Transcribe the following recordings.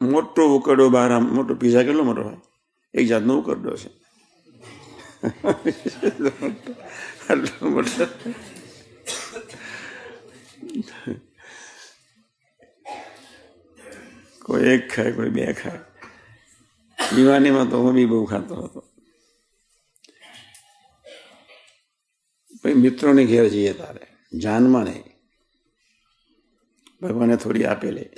મોટો ઉકરડો બહાર આમ મોટો પીઝા કેટલો મોટો હોય? એક જાતનો ઉકરડો છે. કોઈ એક ખાય, કોઈ બે ખાય. દીવાનીમાં તો હું બી બહુ ખાતો હતો. પછી મિત્રોને ઘેર જઈએ તારે. જાનમાં નહીં. ભગવાને થોડી આપેલી.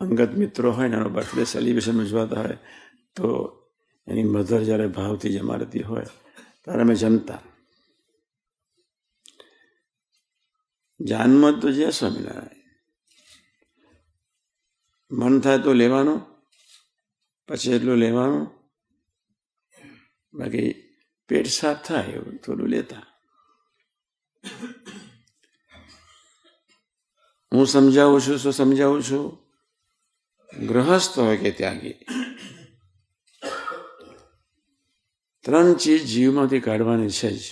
અંગત મિત્રો હોય ને, એનો બર્થડે સેલિબ્રેશન ઉજવાતા હોય, તો એની મધર જ્યારે ભાવથી જમાડતી હોય, ત્યારે અમે જમતા. જાનમાં તો જય સ્વામિનારાયણ. મન થાય તો લેવાનું, પછી એટલું લેવાનું, બાકી પેટ સાફ થાય એવું થોડું લેતા. હું સમજાવું છું, શું સમજાવું છું? ગ્રહસ્થ હોય કે ત્યાગી ત્રણ ચીજ જીવમાંથી કાઢવાની છે જ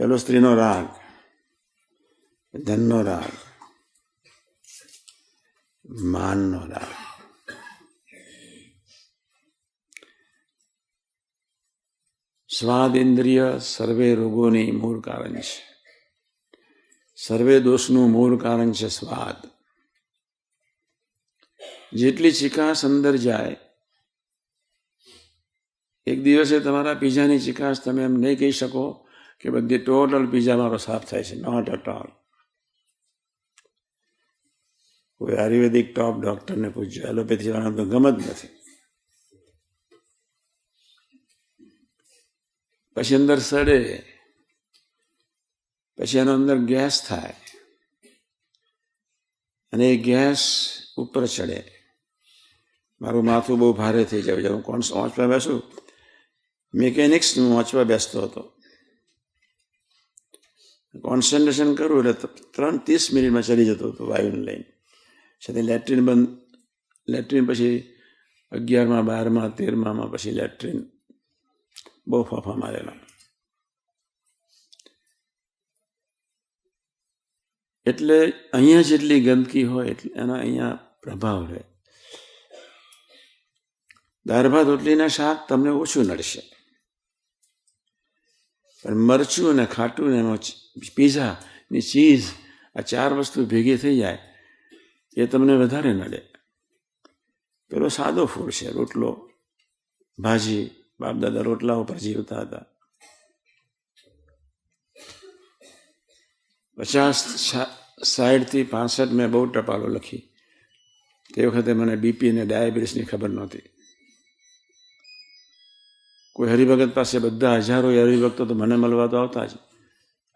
પેલો સ્ત્રીનો રાગ ધનનો રાગ માનનો રાગ સ્વાદ ઇન્દ્રિય સર્વે રોગોની મૂળ કારણ છે સર્વે દોષનું મૂળ કારણ છે સ્વાદ જેટલી ચિકાસ અંદર જાય, એક દિવસે તમારા પીઝાની ચિકાસ તમે એમ નહીં કહી શકો કે બધી ટોટલ પીઝા મારો સાફ થાય છે. નોટ એટ ઓલ કોઈ આયુર્વેદિક ટોપ ડોક્ટરને પૂછજો. એલોપેથી વાળા તો ગમ જ નથી. પછી અંદર સડે, પછી એનો અંદર ગેસ થાય, અને એ ગેસ ઉપર ચડે. મારું માથું બહુ ભારે થઈ જાય જ્યારે હું કોણ વાંચવા બેસું? મિકેનિક્સ હું વાંચવા બેસતો હતો. કોન્સન્ટ્રેશન કરું એટલે ત્રણ ત્રીસ મિનિટમાં ચડી જતો હતો વાયુને લઈને. સાથે લેટ્રિન બંધ લેટ્રિન પછી અગિયારમાં, બારમાં તેરમામાં પછી લેટ્રિન બહુ ફાફા મારેલા. એટલે અહીંયા જેટલી ગંદકી હોય એટલે એના અહીંયા પ્રભાવ રહે. દાળ ભાત રોટલીના શાક તમને ઓછું નડશે. પણ મરચું અને ખાટું ને એમાં પીઝા ને ચીઝ આ ચાર વસ્તુ ભેગી થઈ જાય, એ તમને વધારે નડે. પેલો સાદો ફૂડ છે, રોટલો, ભાજી બાપ દાદા રોટલા ઉપર જીવતા હતા. પચાસ સાઠથી પાસઠ મેં બહુ ટપાલો લખી. તે વખતે મને બીપી અને ડાયાબિટીસની ખબર નહોતી. કોઈ હરિભગત પાસે બધા હજારો હરિભક્તો તો મને મળવા તો આવતા જ.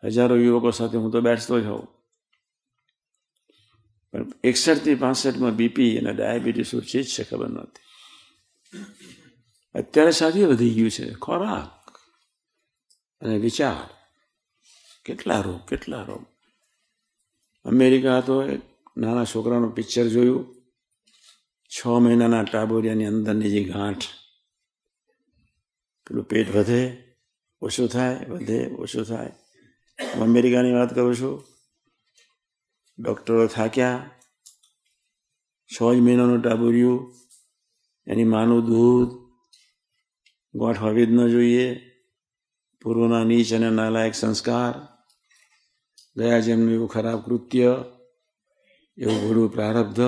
હજારો યુવકો સાથે હું તો બેસતો જ હોઉં. પણ એકસઠથી પાસઠમાં બીપી અને ડાયાબિટીસ શું ચીજ છે ખબર નથી અત્યારે સાથે વધી ગયું છે. ખોરાક અને વિચાર. કેટલા રોગ કેટલા રોગ. અમેરિકા તો એક નાના છોકરાનું પિક્ચર જોયું. છ મહિનાના ટાબોરિયાની અંદરની જે ગાંઠ પેલું પેટ વધે, ઓછું થાય, વધે, ઓછું થાય. હું અમેરિકાની વાત કરું છું. ડૉક્ટરો થાક્યા. છ જ મહિનાનું ટાબુર્યું એની માનું દૂધ ગોઠ હોવી જ ન જોઈએ. પૂર્વના નીચ અને નાલાયક સંસ્કાર. ગયા જેમનું એવું ખરાબ કૃત્ય, એવું ભૂલું પ્રારબ્ધ.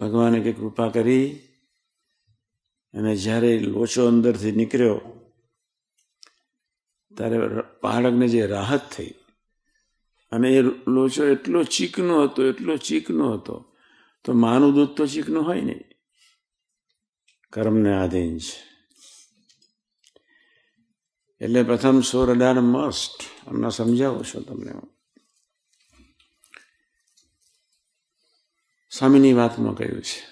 ભગવાને કે કૃપા કરી. અને જ્યારે લોચો અંદરથી નીકળ્યો, ત્યારે બાળકને જે રાહત થઈ. અને એ લોચો એટલો ચીકનો હતો, એટલો ચીકનો હતો, તો માનું દૂધ તો ચીકનું હોય નહીં. કર્મને આધીન છે. એટલે પ્રથમ સોર અઢાર મસ્ટ હમણાં સમજાવું છું તમને હું. સ્વામીની વાતમાં કહ્યું છે.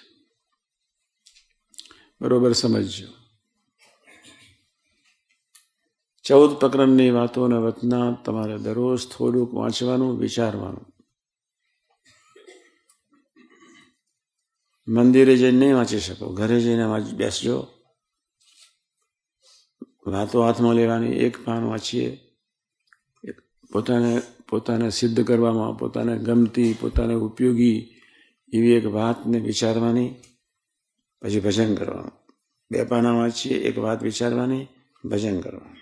બરોબર સમજજો. ચૌદ પ્રકરણની વાતોને વચના તમારે દરરોજ થોડુંક વાંચવાનું, વિચારવાનું. મંદિરે જઈને નહીં વાંચી શકો, ઘરે જઈને બેસજો. વાતો હાથમાં લેવાની, એક પાન વાંચીએ. પોતાને પોતાને સિદ્ધ કરવામાં, પોતાને ગમતી, પોતાને ઉપયોગી એવી એક વાતને વિચારવાની. પછી ભજન કરવાનું બે પાના વાંચીએ, એક વાત વિચારવાની, ભજન કરવાનું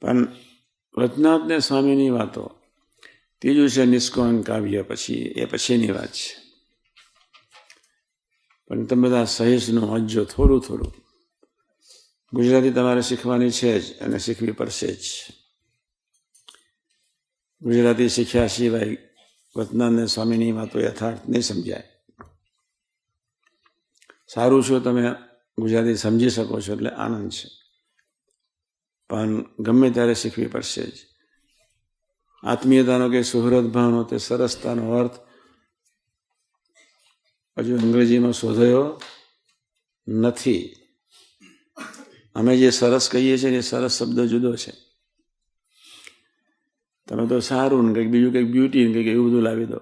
પણ રત્નાથને સ્વામીની વાતો, ત્રીજું છે નિષ્કોન કાવ્ય, પછી એ પછીની વાત છે. પણ તમે બધા સહેજનું વાંચજો થોડું થોડું. ગુજરાતી તમારે શીખવાની છે જ અને શીખવી પડશે જ. ગુજરાતી શીખ્યા સિવાય વતનાનંદ સ્વામીની વાતો યથાર્થ નહીં સમજાય. સારું શું તમે ગુજરાતી સમજી શકો છો એટલે આનંદ છે. પણ ગમે ત્યારે શીખવી પડશે જ. આત્મીયતાનો કે સુહૃદ ભાવનો તે સરસતાનો અર્થ હજુ અંગ્રેજીમાં શોધાયો નથી. અમે જે સરસ કહીએ છીએ એ સરસ શબ્દ જુદો છે. તમે તો સારું ને કંઈક બીજું કંઈક બ્યુટી ને કંઈક એવું બધું લાવી દો.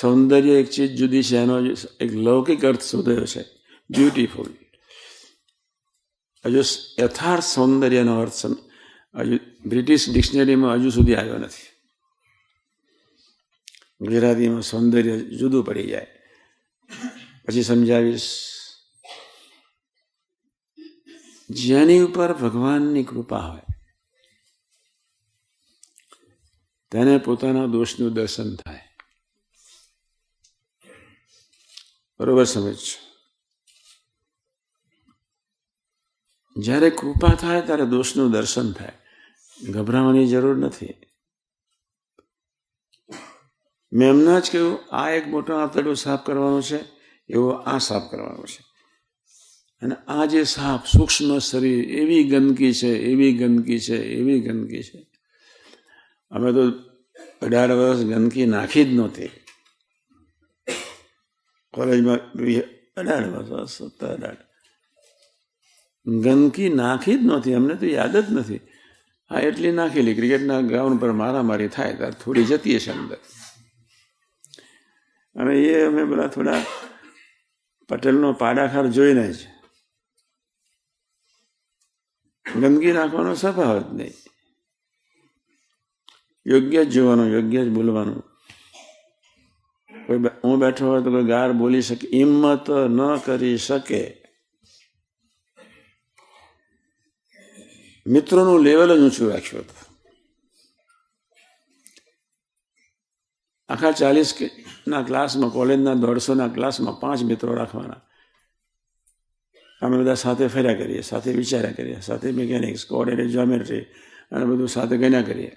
સૌંદર્ય એક ચીજ જુદી છે, એનો એક લૌકિક અર્થ શોધ્યો છે. બ્યુટીફુલ હજુ યથાર્થ સૌંદર્યનો અર્થ હજુ બ્રિટિશ ડિક્શનરીમાં હજુ સુધી આવ્યો નથી. ગુજરાતીમાં સૌંદર્ય જુદું પડી જાય. પછી સમજાવીશ. જેની ઉપર ભગવાનની કૃપા હોય તેને પોતાના દોષનું દર્શન થાય. બરોબર સમજ જ્યારે કૃપા થાય ત્યારે દોષનું દર્શન થાય. ગભરાવાની જરૂર નથી. મેં એમના જ કહ્યું, આ એક મોટો આંતરડું સાફ કરવાનું છે, એવો આ સાફ કરવાનો છે. અને આ જે સાફ સૂક્ષ્મ શરીર, એવી ગંદકી છે, એવી ગંદકી છે, એવી ગંદકી છે. અમે તો અઢાર વર્ષ ગંદકી નાખી જ નહોતી. કોલેજમાં અઢાર વર્ષ, સત્તર, અઢાર. ગંદકી નાખી જ નહોતી, અમને તો યાદ જ નથી. હા એટલી નાખેલી, ક્રિકેટના ગ્રાઉન્ડ પર મારામારી થાય ત્યારે થોડી જતી હશે અંદર. અને એ અમે બધા થોડા પટેલનો પાડાખાર જોઈને જ. ગંદકી નાખવાનો સ્વભાવ જ નહીં. યોગ્ય જ જોવાનું યોગ્ય જ બોલવાનું. કોઈ હું બેઠો હોય તો કોઈ ગાર બોલી શકે, હિંમત ન કરી શકે. મિત્રોનું લેવલ જ ઊંચું રાખ્યું હતું. આખા ચાલીસ ના ક્લાસમાં કોલેજના દોઢસોના ક્લાસમાં પાંચ મિત્રો રાખવાના. અમે બધા સાથે ફર્યા કરીએ, સાથે વિચાર્યા કરીએ, સાથે મિકેનિક્સ કોઓર્ડિનેટ જ્યોમેટ્રી અને બધું સાથે ગણ્યા કરીએ.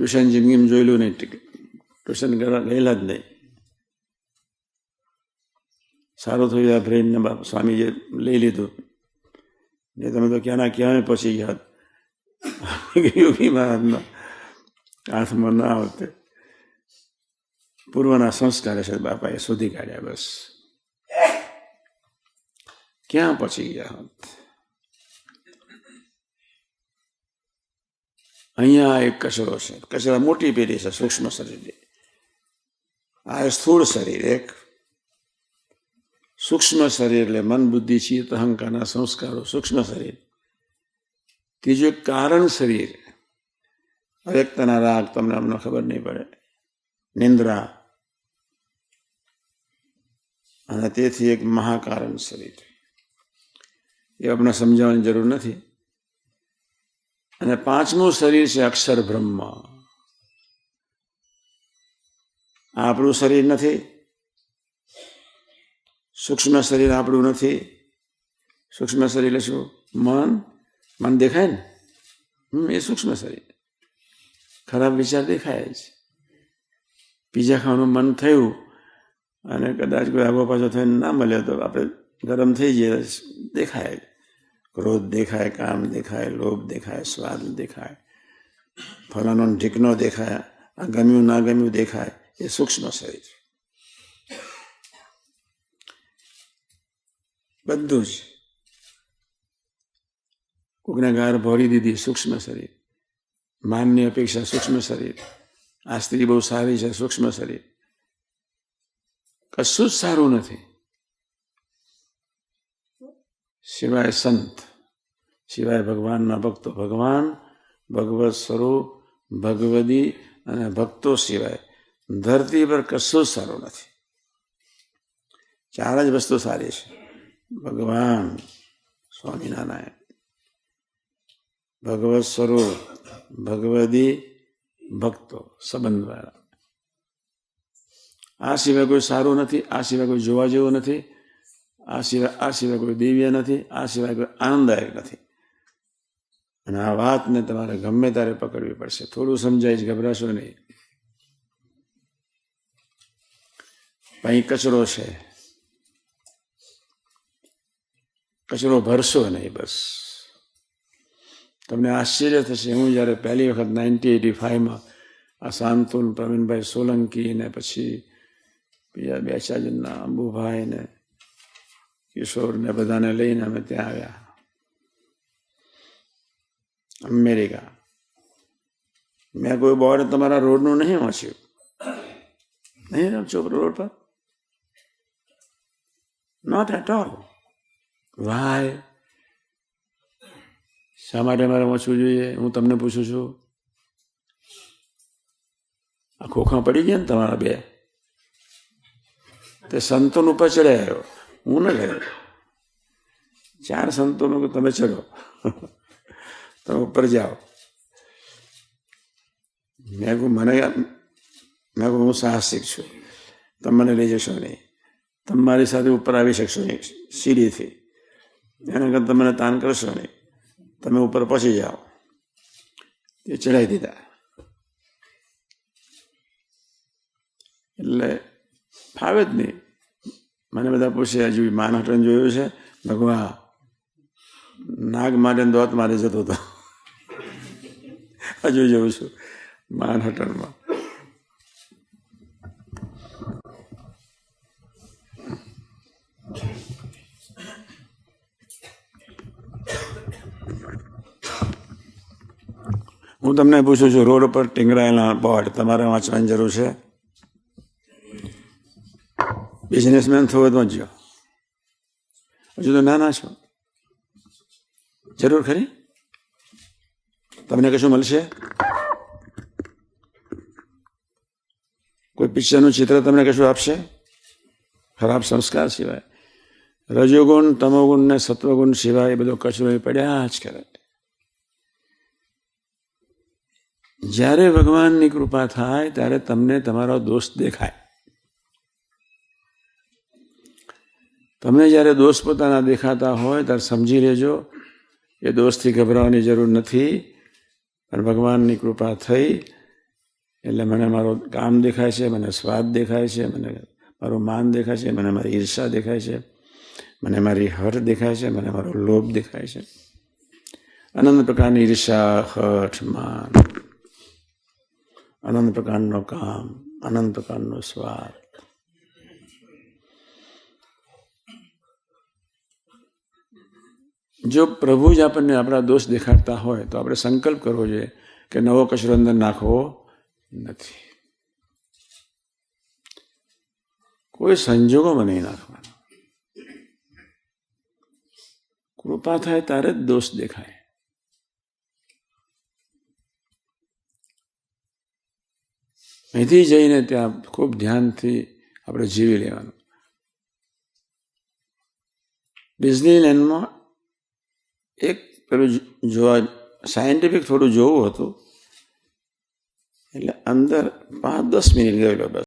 ટ્યુશન જિંદગીમાં જોયેલું નહીં ટ્યુશન ગયેલા જ નહીં સારું થયું આ બ્રેનને બાપ સ્વામીએ લઈ લીધું ને તમે તો ક્યાંના ક્યાં પછી ગયા યોગી મહારાજના ના આવતે પૂર્વના સંસ્કાર છે બાપાએ શોધી કાઢ્યા બસ ક્યાં પછી ગયા હોત અહીંયા એક કચરો છે. કચરા મોટી પેઢી છે, સૂક્ષ્મ શરીરની આ સ્થૂળ શરીર એક. સૂક્ષ્મ શરીર એટલે મન, બુદ્ધિ, ચિત્ત અહંકારના સંસ્કારો, સૂક્ષ્મ શરીર. ત્રીજું એક કારણ શરીર. અવ્યક્તના રાગ, તમને અમને ખબર નહીં પડે. નિંદ્રા. અને તેથી એક મહાકારણ શરીર. એ આપણે સમજાવવાની જરૂર નથી. અને પાંચમું શરીર છે અક્ષર બ્રહ્મ. આપણું શરીર નથી. સૂક્ષ્મ શરીર આપણું નથી. સૂક્ષ્મ શરીર એટલે શું? મન. મન દેખાય ને? હમ, એ સૂક્ષ્મ શરીર. ખરાબ વિચાર દેખાય જ. પીઝા ખાવાનું મન થયું અને કદાચ કોઈ આગો પાછો થઈને ના મળે તો આપણે ગરમ થઈ જઈએ, દેખાય ક્રોધ દેખાય, કામ દેખાય, લોભ દેખાય, સ્વાદ દેખાય ફલાનો ઢીકનો દેખાય આ ગમ્યું ના ગમ્યું દેખાય, એ સૂક્ષ્મ શરીર. બધું જ કોકને ગાર ભરી દીધી સૂક્ષ્મ શરીર. માનની અપેક્ષા સૂક્ષ્મ શરીર. આ સ્ત્રી બહુ સારી છે, સૂક્ષ્મ શરીર. કશું જ સારું નથી. સિવાય સંત સિવાય ભગવાનના ભક્તો ભગવાન, ભગવત સ્વરૂપ, ભગવદી અને ભક્તો સિવાય ધરતી પર કશું સારું નથી. ચાર જ વસ્તુ સારી છે. ભગવાન, સ્વામિનારાયણ, ભગવત સ્વરૂપ, ભગવદી, ભક્તો સંબંધવાળા આ સિવાય કોઈ સારું નથી, આ સિવાય કોઈ જોવા જેવું નથી. આ સિવાય આ સિવાય કોઈ દિવ્ય નથી આ સિવાય કોઈ આનંદદાયક નથી. અને આ વાતને તમારે ગમે ત્યારે પકડવી પડશે. થોડું સમજાય ગભરાશો નહીં. અહીં કચરો છે. કચરો ભરશો નહીં બસ. તમને આશ્ચર્ય થશે. હું જ્યારે પહેલી વખત નાઇન્ટી એટી ફાઈવમાં આ શાંતુન પ્રવીણભાઈ સોલંકી ને પછી બીજા બે ચાર જણના અંબુભાઈ ને કિશોર ને બધાને લઈને અમે ત્યાં આવ્યા અમેરિકા મેં કોઈ બોર્ડ તમારા રોડનું નહીં વાંચ્યું નહીં ચોપડો રોડ પર નોટ એટ ઓલ વાય શા માટે મારે વાંચવું જોઈએ હું તમને પૂછું છું આ ખોખા પડી ગયા ને તમારા બે તે સંતોન ઉપર ચડ્યા આવ્યો હું ન ગયો. ચાર સંતોનો તમે ચલો તમે ઉપર જાઓ. મેં કહું મને મેં કહું હું સાહસિક છું. તમે મને લઈ જશો નહીં. તમે મારી સાથે ઉપર આવી શકશો નહીં, સીડીથી. એના કરતાં મને તાન કરશો નહીં. તમે ઉપર પહોંચી જાઓ. તે ચડાવી દીધા. એટલે ફાવે જ નહીં. મને બધા પૂછે, હજુ માનહટન જોયું છે? ભગવા નાગ માટે દોત મારે જતો હતો. હજુ જોઉં છું માનહટનમાં હું તમને પૂછું છું, રોડ ઉપર ટીંગરાયેલા બોર્ડ તમારે વાંચવાની જરૂર છે? બિઝનેસમેન થવો તો જો હજુ તો નાના છો જરૂર ખરી તમને કશું મળશે કોઈ પિક્ચરનું ચિત્ર તમને કશું આપશે ખરાબ સંસ્કાર સિવાય રજોગુણ તમોગુણ ને સત્વગુણ સિવાય એ બધો કચરો પડ્યા જ કરે જ્યારે ભગવાનની કૃપા થાય ત્યારે તમને તમારો દોષ દેખાય તમને જ્યારે દોષ પોતાના દેખાતા હોય, ત્યારે સમજી લેજો, એ દોષથી ગભરાવાની જરૂર નથી. પણ ભગવાનની કૃપા થઈ, એટલે મને મારો કામ દેખાય છે, મને સ્વાદ દેખાય છે, મને મારું માન દેખાય છે, મને મારી ઈર્ષા દેખાય છે, મને મારી હઠ દેખાય છે, મને મારો લોભ દેખાય છે. અનંત પ્રકારની ઈર્ષા, હઠ, માન. અનંત પ્રકારનો કામ, અનંત પ્રકારનો સ્વાદ. જો પ્રભુ જ આપણને આપણા દોષ દેખાડતા હોય તો આપણે સંકલ્પ કરવો જોઈએ કે નવો કચરો અંદર નાખવો નથી કોઈ સંજોગોમાં નહીં નાખવાનો કૃપા થાય ત્યારે જ દોષ દેખાય અહીંથી જઈને ત્યાં ખૂબ ધ્યાનથી આપણે જીવી લેવાનું ડિઝનીલેન્ડમાં એક પેલું જોવા સાયન્ટિફિક થોડું જોવું હતું. એટલે અંદર પાંચ દસ મિનિટ ગયેલો બસ.